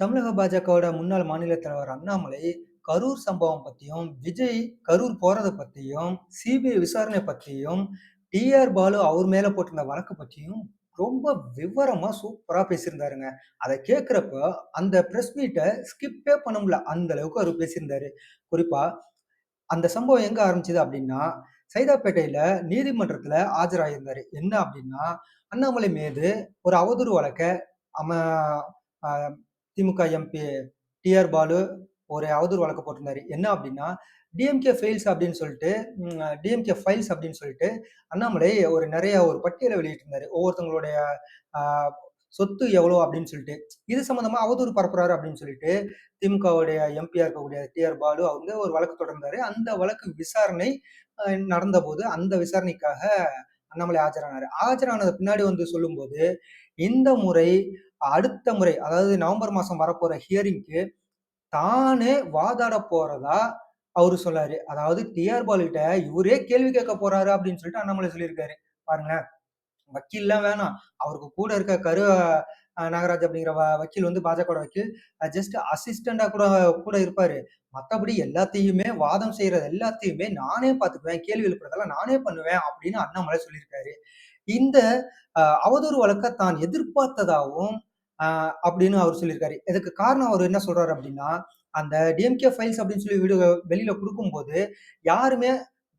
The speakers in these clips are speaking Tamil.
தமிழக பாஜகவோட முன்னாள் மாநில தலைவர் அண்ணாமலை, கரூர் சம்பவம் பத்தியும், விஜய் கரூர் போறதை பத்தியும், சிபிஐ விசாரணை பத்தியும், டி.ஆர். பாலு அவர் மேல போட்டிருந்த வழக்கு பத்தியும் ரொம்ப விவரமா சூப்பரா பேசியிருந்தாருங்க. அதை கேட்குறப்ப அந்த பிரஸ் மீட்டை ஸ்கிப்பே பண்ண முடியல. அந்த அளவுக்கு அவர் பேசியிருந்தாரு. குறிப்பா அந்த சம்பவம் எங்க ஆரம்பிச்சது அப்படின்னா சைதாப்பேட்டையில நீதிமன்றத்துல ஆஜராயிருந்தாரு என்ன அப்படின்னா அண்ணாமலை மீது ஒரு அவதூறு வழக்க அம திமுக எம்பி டி.ஆர். பாலு ஒரு அவதூறு வழக்கு போட்டிருந்தாரு. என்ன அப்படின்னா டிஎம்கே ஃபைல்ஸ் அப்படின்னு சொல்லிட்டு டிஎம்கே ஃபைல்ஸ் அப்படின்னு சொல்லிட்டு அண்ணாமலை ஒரு நிறைய ஒரு பட்டியலை வெளியிட்டிருந்தாரு. ஒவ்வொருத்தவங்களுடைய சொத்து எவ்வளோ அப்படின்னு சொல்லிட்டு. இது சம்மந்தமா அவதூறு பரப்புறாரு அப்படின்னு சொல்லிட்டு திமுகவுடைய எம்பியா இருக்கக்கூடிய டி.ஆர். பாலு அவங்க ஒரு வழக்கு தொடர்ந்தாரு. அந்த வழக்கு விசாரணை நடந்த நடந்தபோது, அந்த விசாரணைக்காக அண்ணாமலை ஆஜரானாரு. ஆஜரானது பின்னாடி வந்து சொல்லும்போது, இந்த முறை அடுத்த முறை அதாவது நவம்பர் மாசம் வரப்போற ஹியரிங்க்கு தானே வாதாட போறதா அவரு சொல்லாரு அதாவது டி.ஆர். பாலுகிட்ட இவரே கேள்வி கேட்க போறாரு அப்படின்னு சொல்லிட்டு அண்ணாமலை சொல்லியிருக்காரு. பாருங்களேன். வக்கீல்லாம் வேணாம். அவருக்கு கூட இருக்க கரு நாகராஜ் அப்படிங்கிற வ வக்கீல் வந்து பாஜகவோட வக்கீல். ஜஸ்ட் அசிஸ்டண்டா கூட கூட இருப்பாரு. மத்தபடி எல்லாத்தையுமே வாதம் செய்யறது எல்லாத்தையுமே நானே பார்த்துக்குவேன். கேள்வி எழுப்புறதெல்லாம் நானே பண்ணுவேன் அப்படின்னு அண்ணாமலை சொல்லியிருக்காரு. இந்த அவதூறு வழக்க தான் எதிர்பார்த்ததாகவும் அப்படின்னு அவர் அவரு சொல்லியிருக்காரு. இதுக்கு காரணம் அவர் என்ன சொல்றாரு அப்படின்னா அந்த டிஎம்கே ஃபைல்ஸ் அப்படின்னு சொல்லி வீடு வெளியில கொடுக்கும்போது யாருமே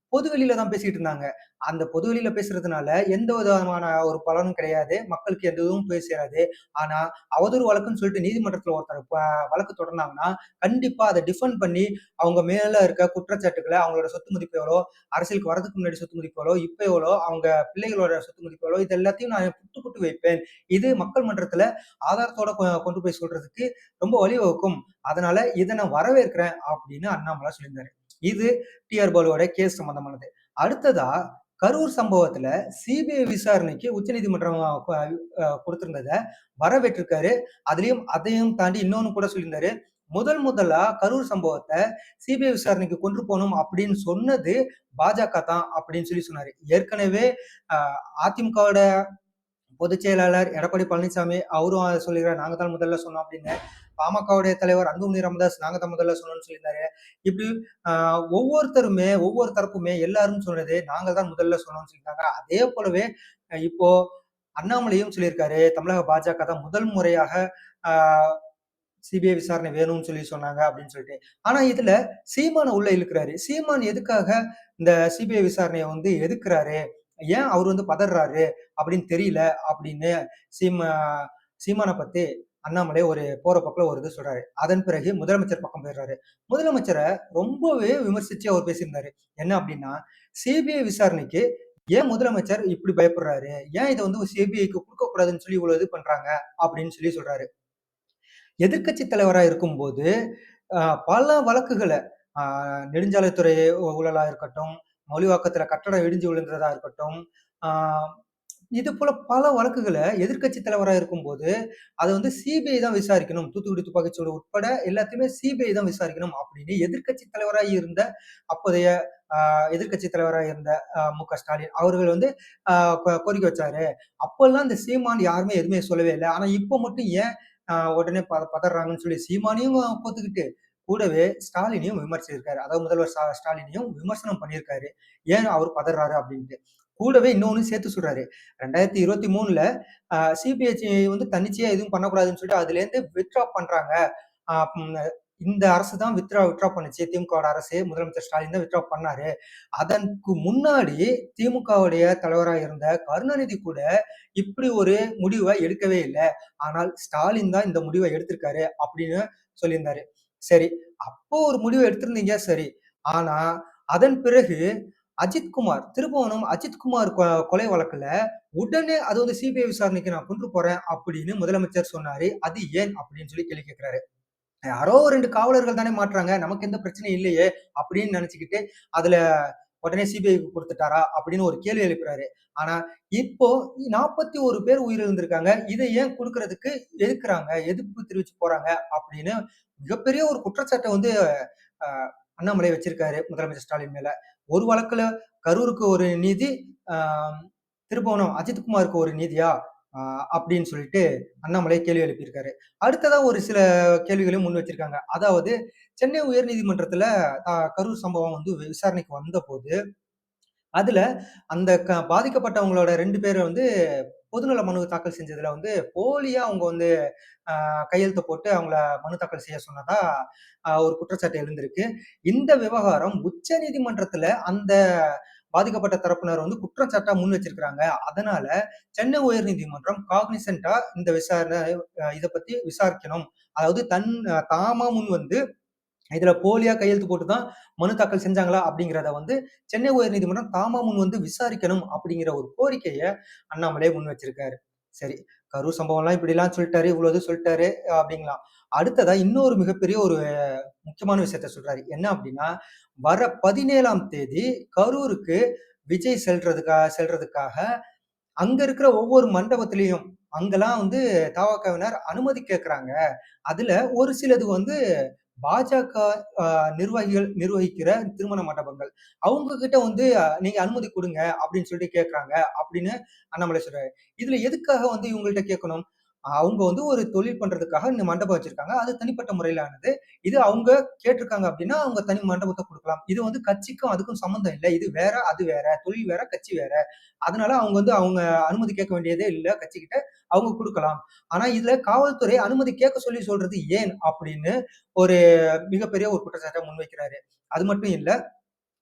பொது வெளியில தான் பேசிட்டு இருந்தாங்க. அந்த பொது வெளியில பேசுறதுனால எந்த விதமான ஒரு பலனும் கிடையாது. மக்களுக்கு எந்த இதுவும் போய் சேராது. ஆனா, அவதூறு வழக்குன்னு சொல்லிட்டு நீதிமன்றத்துல ஒருத்தர் வழக்கு தொடர்ந்தாங்கன்னா, கண்டிப்பா அதை டிஃபெண்ட் பண்ணி அவங்க மேல இருக்க குற்றச்சாட்டுகளை அவங்களோட சொத்து மதிப்பு எவ்வளோ, அரசியலுக்கு வரதுக்கு முன்னாடி சொத்து மதிப்பு எவ்வளோ, இப்ப எவ்வளோ, அவங்க பிள்ளைகளோட சொத்து மதிப்பு எவ்வளோ, இது எல்லாத்தையும் நான் புட்டு புட்டு வைப்பேன். இது மக்கள் மன்றத்துல ஆதாரத்தோட கொ கொண்டு போய் சொல்றதுக்கு ரொம்ப வழிவகுக்கும். அதனால இதை நான் வரவேற்கிறேன் அப்படின்னு அண்ணாமலை சொல்லியிருந்தாரு. இது டி.ஆர். பாலுவோட கேஸ் சம்மந்தமானது. அடுத்ததா கரூர் சம்பவத்துல சிபிஐ விசாரணைக்கு உச்சநீதிமன்றம் க அ வரவேற்றிருக்காரு. அதுலயும் அதையும் தாண்டி இன்னொன்னு கூட சொல்லியிருந்தாரு. முதல் முதலா கரூர் சம்பவத்தை சிபிஐ விசாரணைக்கு கொண்டு போகணும் அப்படின்னு சொன்னது பாஜக தான் அப்படின்னு சொல்லி சொன்னாரு. ஏற்கனவே அதிமுகவோட பொதுச் செயலாளர் எடப்பாடி பழனிசாமி அவரும் சொல்லிருக்காரு. நாங்க தான் முதல்ல சொன்னோம் அப்படின்னு பாமகவுடைய தலைவர் அன்புமணி ராமதாஸ் நாங்க தான் முதல்ல சொன்னோம்னு சொல்லியிருந்தாரு. இப்படி ஒவ்வொருத்தருமே, ஒவ்வொரு தரப்புமே எல்லாரும் சொன்னது நாங்க தான் முதல்ல சொன்னோம்னு சொல்லியிருந்தாங்க அதே போலவே இப்போ அண்ணாமலையும் சொல்லியிருக்காரு. தமிழக பாஜக தான் முதல் முறையாக சிபிஐ விசாரணை வேணும்னு சொல்லி சொன்னாங்க அப்படின்னு சொல்லிட்டு. ஆனா இதுல சீமான உள்ள இழுக்கிறாரு சீமான் எதுக்காக இந்த சிபிஐ விசாரணையை வந்து எதுக்குறாரு ஏன் அவர் வந்து பதறாரு அப்படின்னு தெரியல அப்படின்னு சீமா சீமானை பத்தி அண்ணாமலை ஒரு போற பக்கம் ஒரு இது சொல்றாரு. அதன் பிறகு முதலமைச்சர் பக்கம் போயிடுறாரு. முதலமைச்சரை ரொம்பவே விமர்சிச்சு அவர் பேசியிருந்தாரு. என்ன அப்படின்னா சிபிஐ விசாரணைக்கு ஏன் முதலமைச்சர் இப்படி பயப்படுறாரு? ஏன் இதை வந்து சிபிஐக்கு குடுக்கக்கூடாதுன்னு சொல்லி இவ்வளவு இது பண்றாங்க? அப்படின்னு சொல்லி சொல்றாரு. எதிர்க்கட்சி தலைவரா இருக்கும்போது, பல வழக்குகளை நெடுஞ்சாலைத்துறை ஊழலா இருக்கட்டும், மொழிவாக்கத்துல கட்டடம் இடிஞ்சு விழுந்ததா இருக்கட்டும், இது போல பல வழக்குகளை எதிர்க்கட்சி தலைவரா இருக்கும்போது, அதை வந்து சிபிஐ தான் விசாரிக்கணும். தூத்துக்குடி துப்பாக்கிச்சூடு உட்பட எல்லாத்தையுமே சிபிஐ தான் விசாரிக்கணும் அப்படின்னு எதிர்க்கட்சி தலைவராக இருந்த அப்போதைய அ எதிர்க்கட்சி தலைவராக இருந்த மு க ஸ்டாலின் அவர்கள் வந்து கோ கோரிக்கை வச்சாரு. அப்பெல்லாம் இந்த சீமான் யாருமே எதுவுமே சொல்லவே இல்லை ஆனா இப்ப மட்டும் ஏன் உடனே பத பதர்றாங்கன்னு சொல்லி சீமானையும் ஒத்துக்கிட்டு கூடவே ஸ்டாலினையும் விமர்சிச்சிருக்காரு. அதாவது முதல்வர் ஸ்டாலினையும் விமர்சனம் பண்ணியிருக்காரு. ஏன் அவர் பதறாரு அப்படின்ட்டு கூடவே இன்னொன்னு சேர்த்து சொல்றாரு. 2023ல அ சிபிஐ வந்து தன்னிச்சையா எதுவும் பண்ணக்கூடாதுன்னு சொல்லிட்டு அதுலேருந்து வித்ட்ரா பண்றாங்க. இந்த அரசு தான் வித்ட்ரா வித்ட்ரா பண்ணுச்சு. திமுகவோட அரசு. முதலமைச்சர் ஸ்டாலின் தான் வித்ரா பண்ணாரு. அதற்கு முன்னாடி திமுகவுடைய தலைவராக இருந்த கருணாநிதி கூட இப்படி ஒரு முடிவை எடுக்கவே இல்லை ஆனால் ஸ்டாலின் தான் இந்த முடிவை எடுத்திருக்காரு அப்படின்னு சொல்லியிருந்தாரு. சரி, அப்போ ஒரு முடிவு எடுத்திருந்தீங்க சரி. ஆனா, அதன் பிறகு அஜித்குமார் திருபுவனம் அஜித்குமார் கொ கொலை வழக்குல உடனே அது வந்து சிபிஐ விசாரணைக்கு நான் கொண்டு போறேன் அப்படின்னு முதலமைச்சர் சொன்னாரு. அது ஏன் அப்படின்னு சொல்லி கேள்வி கேட்கிறாரு. யாரோ 2 காவலர்கள் தானே மாட்றாங்க. நமக்கு எந்த பிரச்சனையும் இல்லையே அப்படின்னு நினைச்சுக்கிட்டு, அதுல உடனே சிபிஐக்கு கொடுத்துட்டாரா அப்படின்னு ஒரு கேள்வி எழுப்புறாரு. ஆனா, இப்போ 41 பேர் உயிரிழந்திருக்காங்க. இதை ஏன் கொடுக்கறதுக்கு எதுக்குறாங்க? எதிர்ப்பு தெரிவிச்சு போறாங்க அப்படின்னு மிகப்பெரிய ஒரு குற்றச்சாட்டை வந்து அண்ணாமலை வச்சிருக்காரு முதலமைச்சர் ஸ்டாலின் மேல. ஒரு வழக்குல கரூருக்கு ஒரு நீதி, திருப்பவனம் திருபுவனம் அஜித்குமாருக்கு ஒரு நீதியா? அப்படின்னு சொல்லிட்டு அண்ணாமலை கேள்வி எழுப்பியிருக்காரு. அடுத்ததா ஒரு சில கேள்விகளையும் முன் வச்சிருக்காங்க. அதாவது சென்னை உயர்நீதிமன்றத்தில அ கரூர் சம்பவம் வந்து விசாரணைக்கு வந்த போது அதுல அந்த க பாதிக்கப்பட்டவங்களோட ரெண்டு பேரை வந்து பொதுநல மனு தாக்கல் செஞ்சதுல வந்து போலியா அவங்க வந்து கையெழுத்து போட்டு அவங்கள மனு தாக்கல் செய்ய சொன்னதா ஒரு குற்றச்சாட்டு எழுந்திருக்கு. இந்த விவகாரம் உச்ச நீதிமன்றத்துல அந்த பாதிக்கப்பட்ட தரப்பினர் வந்து குற்றச்சாட்டா முன் வச்சிருக்கிறாங்க. அதனால சென்னை உயர்நீதிமன்றம் காக்னிசென்டா இந்த விசாரணை இதை பத்தி விசாரிக்கணும். அதாவது தன் தாமா முன் வந்து இதுல போலியா கையெழுத்து போட்டு தான் மனு தாக்கல் செஞ்சாங்களா? அப்படிங்கிறத வந்து சென்னை உயர்நீதிமன்றம் தாமா முன் வந்து விசாரிக்கணும் அப்படிங்கிற ஒரு கோரிக்கையை அண்ணாமலை முன் வச்சிருக்காரு. சரி, கரூர் சம்பவம்லாம் இப்படிலாம் சொல்ட்டாரு, இவ்வளோ இது சொல்லிட்டாரு அப்படிங்களா அடுத்ததா இன்னொரு மிகப்பெரிய ஒரு முக்கியமான விஷயத்த சொல்றாரு. என்ன அப்படின்னா, வர 17ஆம் தேதி கரூருக்கு விஜய் செல்றதுக்காக செல்றதுக்காக அங்க இருக்கிற ஒவ்வொரு மண்டபத்திலையும் அங்கெல்லாம் வந்து தவகவினர் அனுமதி கேட்கிறாங்க அதுல ஒரு சிலது வந்து பாஜக நிர்வாகிகள் நிர்வகிக்கிற திருமண மண்டபங்கள். அவங்க கிட்ட வந்து நீங்க அனுமதி கொடுங்க அப்படின்னு சொல்லிட்டு கேட்கறாங்க அப்படின்னு அண்ணாமலை சொல்றாரு. இதுல எதுக்காக வந்து இவங்கள்ட்ட கேட்கணும்? அவங்க வந்து ஒரு தொழில் பண்றதுக்காக இந்த மண்டபம் வச்சிருக்காங்க. அது தனிப்பட்ட முறையிலானது இது அவங்க கேட்டிருக்காங்க அப்படின்னா, அவங்க தனி மண்டபத்தை கொடுக்கலாம் இது வந்து கட்சிக்கும் அதுக்கும் சம்மந்தம் இல்லை இது வேற, அது வேற. தொழில் வேற, கட்சி வேற. அதனால அவங்க வந்து அவங்க அனுமதி கேட்க வேண்டியதே இல்லை கட்சிக்கிட்ட. அவங்க கொடுக்கலாம் ஆனா இதுல காவல்துறை அனுமதி கேட்க சொல்லி சொல்றது ஏன்? அப்படின்னு ஒரு மிகப்பெரிய ஒரு குற்றச்சாட்டை முன்வைக்கிறாரு. அது மட்டும் இல்லை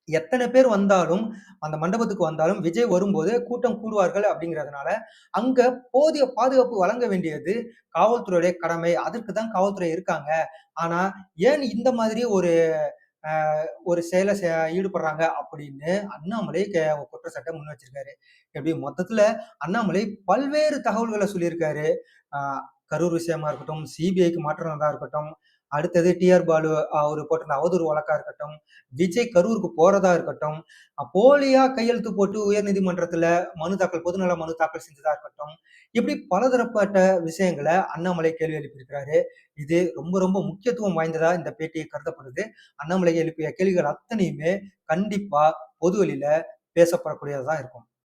எத்தனை பேர் வந்தாலும், அந்த மண்டபத்துக்கு வந்தாலும் விஜய் வரும்போது கூட்டம் கூடுவார்கள் அப்படிங்கிறதுனால, அங்க போதிய பாதுகாப்பு வழங்க வேண்டியது காவல்துறையுடைய கடமை. அதற்கு தான் காவல்துறை இருக்காங்க. ஆனா, ஏன் இந்த மாதிரி ஒரு ஒரு செயலை ஈடுபடுறாங்க அப்படின்னு அண்ணாமலை கே முன் வச்சிருக்காரு. எப்படி மொத்தத்துல அண்ணாமலை பல்வேறு தகவல்களை சொல்லியிருக்காரு. கரூர் விஷயமா இருக்கட்டும், சிபிஐக்கு மாற்றுனதா இருக்கட்டும், அடுத்தது டி.ஆர். பாலு அவர் போட்டிருந்த அவதூறு வழக்கா இருக்கட்டும், விஜய் கரூருக்கு போறதா இருக்கட்டும், போலியா கையெழுத்து போட்டு உயர்நீதிமன்றத்துல மனு தாக்கல் பொதுநல மனு தாக்கல் செஞ்சதா இருக்கட்டும், இப்படி பலதரப்பட்ட விஷயங்களை அண்ணாமலை கேள்வி எழுப்பியிருக்கிறாரு. இது ரொம்ப ரொம்ப முக்கியத்துவம் வாய்ந்ததா இந்த பேட்டியை கருதப்படுது. அண்ணாமலை எழுப்பிய கேள்விகள் அத்தனையுமே கண்டிப்பா பொதுவெளியில பேசப்படக்கூடியதா இருக்கும்.